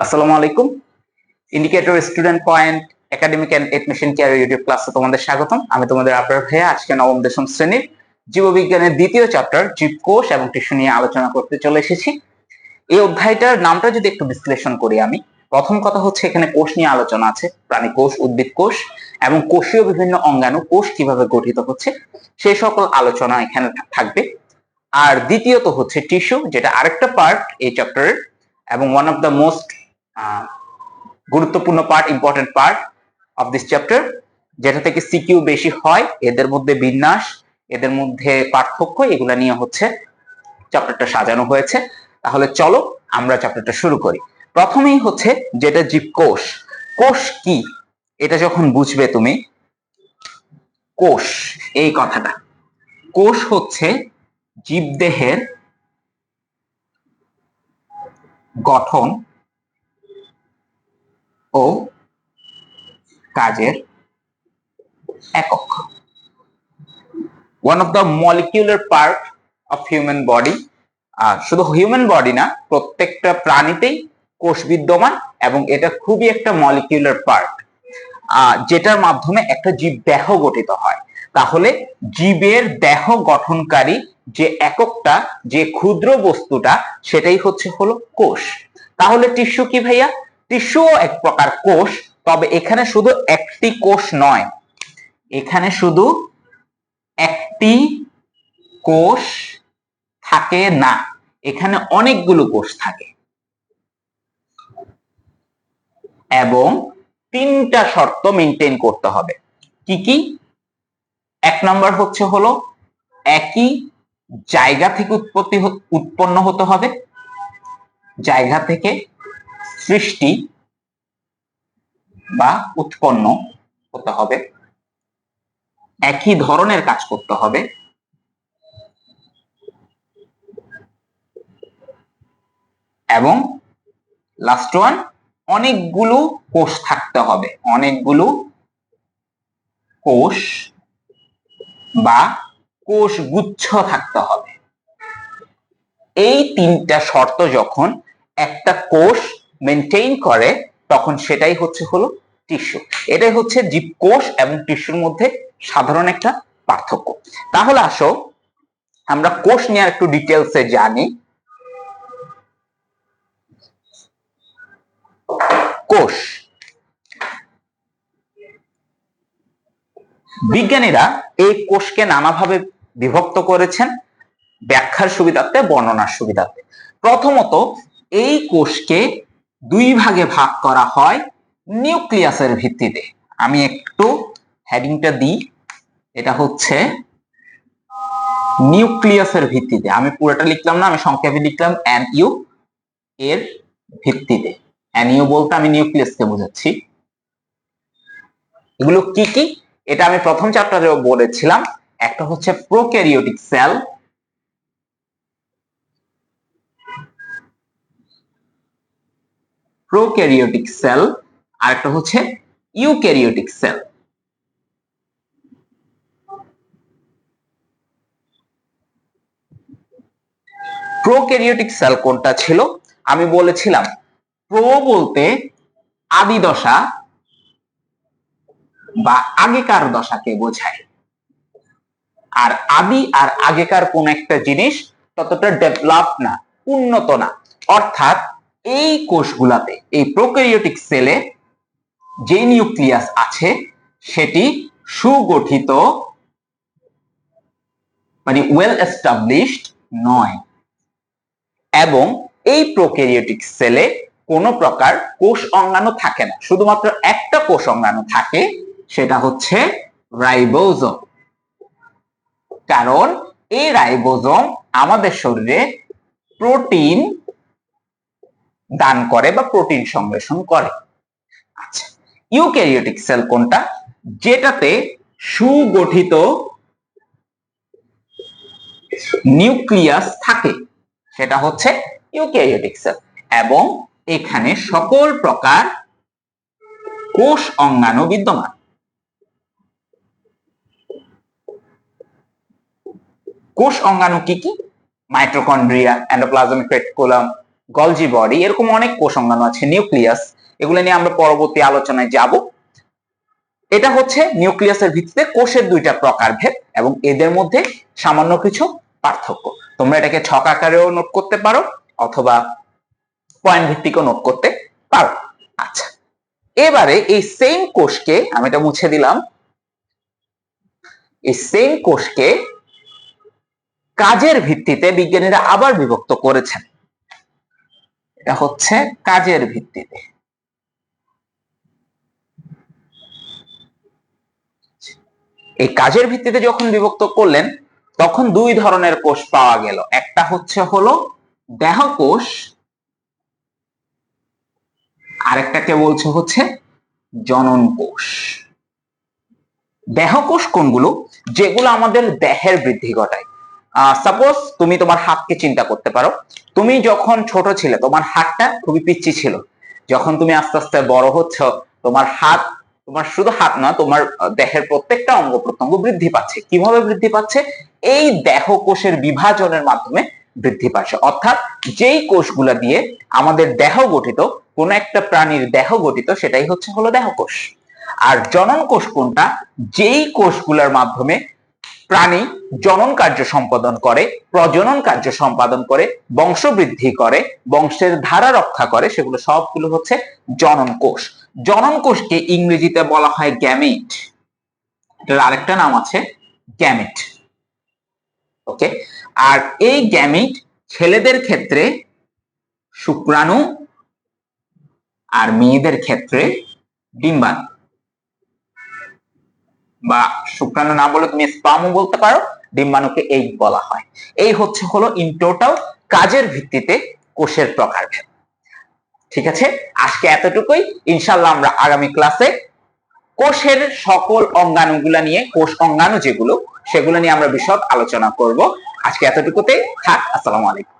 আসসালামু আলাইকুম। Indicator student point academic and admission care YouTube ক্লাসে তোমাদের স্বাগতম। আমি তোমাদের আপনার ভাইয়া, আজকে নবম, দশম শ্রেণির জীববিজ্ঞানের দ্বিতীয় চ্যাপ্টার জীবকোষ এবং টিস্যু নিয়ে আলোচনা করতে চলে এসেছি। এই অধ্যায়টার নামটা যদি একটু বিশ্লেষণ করি আমি, প্রথম কথা হচ্ছে এখানে কোষ নিয়ে আলোচনা আছে, প্রাণী কোষ, উদ্ভিদ কোষ এবং কোষীয় বিভিন্ন অঙ্গাণু কোষ কীভাবে গঠিত হচ্ছে সেই সকল আলোচনা এখানে থাকবে। আর দ্বিতীয়ত হচ্ছে টিস্যু, যেটা আরেকটা পার্ট এই চ্যাপ্টারের এবং ওয়ান অফ দ্য মোস্ট গুরুত্বপূর্ণ part important part of this chapter যেটা থেকে সিকিউ বেশি হয়, এদের মধ্যে বিন্যাস, এদের মধ্যে পার্থক্য, এগুলা নিয়ে হচ্ছে চ্যাপ্টারটা সাজানো হয়েছে। তাহলে চলো আমরা চ্যাপ্টারটা শুরু করি। প্রথমেই হচ্ছে যেটা জীবকোষ কোষ কি? এটা যখন বুঝবে তুমি, কোষ, এই কথাটা। কোষ হচ্ছে জীবদেহের গঠন ও কাজের একক। One of the molecular part of human body শুধু হিউম্যান বডি না, প্রত্যেকটা প্রাণীতেই কোষ বিদ্যমান এবং এটা খুবই একটা মলিকিউলার পার্ট যেটার মাধ্যমে একটা জীব দেহ গঠিত হয়। তাহলে জীবের দেহ গঠনকারী যে এককটা, যে ক্ষুদ্র বস্তুটা, সেটাই হচ্ছে হলো কোষ। তাহলে টিস্যু কি ভাইয়া? টিস্যুও এক প্রকার কোষ, তবে এখানে শুধু একটি কোষ নয়। এখানে শুধু একটি কোষ থাকে না, এখানে অনেকগুলো কোষ থাকে। এবং তিনটা শর্ত মেনটেন করতে হবে। কি কি? এক নম্বর হচ্ছে হলো একই জায়গা থেকে উৎপত্তি উৎপন্ন হতে হবে। জায়গা থেকে সৃষ্টি বা উৎপন্ন হতে হবে। একই ধরনের কাজ করতে হবে। এবং লাস্ট ওয়ান অনেকগুলো কোষ থাকতে হবে। অনেকগুলো কোষ বা কোষ গুচ্ছ থাকতে হবে। এই তিনটা শর্ত যখন একটা কোষ মেনটেইন করে, তখন সেটাই হচ্ছে হলো টিস্যু এটাই হচ্ছে জীবকোষ এবং টিস্যুর মধ্যে সাধারণ একটা পার্থক্য। তাহলে আসো, আমরা কোষ নিয়ে একটু ডিটেলসে জানি। কোষ। বিজ্ঞানীরা এই কোষকে নানাভাবে বিভক্ত করেছেন ব্যাখ্যার সুবিধার্থে, বর্ণনার সুবিধার্থে। প্রথমত, এই কোষকে দুই ভাগে ভাগ করা হয় নিউক্লিয়াসের ভিত্তিতে। আমি একটু হেডিংটা দিই। এটা হচ্ছে নিউক্লিয়াসের ভিত্তিতে। আমি পুরোটা লিখলাম না, আমি সংক্ষেপে লিখলাম এন ইউ এর ভিত্তিতে। এন ইউ বলতে আমি নিউক্লিয়াসকে বোঝাচ্ছি। এগুলো কি কি? এটা আমি প্রথম চ্যাপ্টারেও বলেছিলাম। একটা হচ্ছে প্রোক্যারিওটিক সেল প্রোক্যারিওটিক সেল আর একটা হচ্ছে ইউক্যারিওটিক সেল প্রোক্যারিওটিক সেল কোনটা ছিল? আমি বলেছিলাম, প্রো বলতে আদি দশা বা আগেকার দশাকে বোঝায়। আর আদি আর আগেকার কোন একটা জিনিস ততটা ডেভেলপ না, উন্নত না। অর্থাৎ এই কোষগুলাতে, এই প্রোক্যারিওটিক সেলে যে নিউক্লিয়াস আছে, সেটি সুগঠিত মানে ওয়েল এস্টাবলিশড নয়। এবং এই প্রোক্যারিওটিক সেলে কোনো প্রকার কোষ অঙ্গাণু থাকে না। শুধুমাত্র একটা কোষ অঙ্গাণু থাকে, সেটা হচ্ছে রাইবোজোম। কারণ এই রাইবোজোম আমাদের শরীরে প্রোটিন দান করে বা প্রোটিন সংশ্লেষণ করে। আচ্ছা ইউক্যারিওটিক সেল কোনটা? যেটাতে সুগঠিত নিউক্লিয়াস থাকে, সেটা হচ্ছে ইউক্যারিওটিক সেল। এবং এখানে সকল প্রকার কোষ অঙ্গাণু বিদ্যমান। কোষ অঙ্গাণু কি কি? Mitochondria endoplasmic reticulum Golgi body, এরকম অনেক কোষঙ্গাণু আছে, নিউক্লিয়াস, এগুলো নিয়ে আমরা পরবর্তী আলোচনায় যাব। এটা হচ্ছে নিউক্লিয়াসের ভিত্তিতে কোষের দুইটা প্রকারভেদ এবং এদের মধ্যে সামান্য কিছু পার্থক্য। তোমরা এটাকে ছক আকারেও নোট করতে পারো অথবা পয়েন্ট ভিত্তিকও নোট করতে পারো। আচ্ছা এবারে এই সেম কোষকে আমি এটা মুছে দিলাম। এই সেম কোষকে কাজের ভিত্তিতে বিজ্ঞানীরা আবার বিভক্ত করেছেন। এটা হচ্ছে কাজের ভিত্তিতে। এই কাজের ভিত্তিতে যখন বিভক্ত করলেন, তখন দুই ধরনের কোষ পাওয়া গেল। একটা হচ্ছে হলো দেহ কোষ আরেকটাকে বলছে হচ্ছে জনন কোষ। দেহ কোষ কোনগুলো? যেগুলো আমাদের দেহের বৃদ্ধি ঘটায়। সাপোজ তুমি তোমার হাতকে চিন্তা করতে পারো। তুমি যখন ছোট ছিলে, তোমার হাতটা খুবই পিচ্ছি ছিল। যখন তুমি আস্তে আস্তে বড় হচ্ছ, তোমার হাত, তোমার শুধু হাত না, তোমার দেহের প্রত্যেকটা অঙ্গ প্রত্যঙ্গ বৃদ্ধি পাচ্ছে। কীভাবে বৃদ্ধি পাচ্ছে? এই দেহ কোষের বিভাজনের মাধ্যমে বৃদ্ধি পাচ্ছে। অর্থাৎ যেই কোষগুলা দিয়ে আমাদের দেহ গঠিত, কোন একটা প্রাণীর দেহ গঠিত, সেটাই হচ্ছে হলো দেহ কোষ আর জনন কোষ কোনটা? যেই কোষগুলোর মাধ্যমে প্রাণী জনন কার্য সম্পাদন করে, প্রজনন কার্য সম্পাদন করে, বংশবৃদ্ধি করে, বংশের ধারা রক্ষা করে, সেগুলো সবগুলো হচ্ছে জনন কোষ। জনন কোষকে ইংরেজিতে বলা হয় গ্যামেট। এটার আরেকটা নাম আছে গ্যামেট। ওকে? আর এই গ্যামেট ছেলেদের ক্ষেত্রে শুক্রাণু আর মেয়েদের ক্ষেত্রে ডিম্বাণু। বা শুক্রাণু না বলে তুমি স্পামও বলতে পারো, ডিম্বাণুকে এই বলা হয়। এই হচ্ছে হলো ইন টোটাল কাজের ভিত্তিতে কোষের প্রকারভেদ। ঠিক আছে? আজকে এতটুকুই। ইনশাল্লাহ আমরা আগামী ক্লাসে কোষের সকল অঙ্গাণুগুলা নিয়ে, কোষ অঙ্গাণু যেগুলো, সেগুলো নিয়ে আমরা বিশদ আলোচনা করব। আজকে এতটুকুতে থাক। আসসালামু আলাইকুম।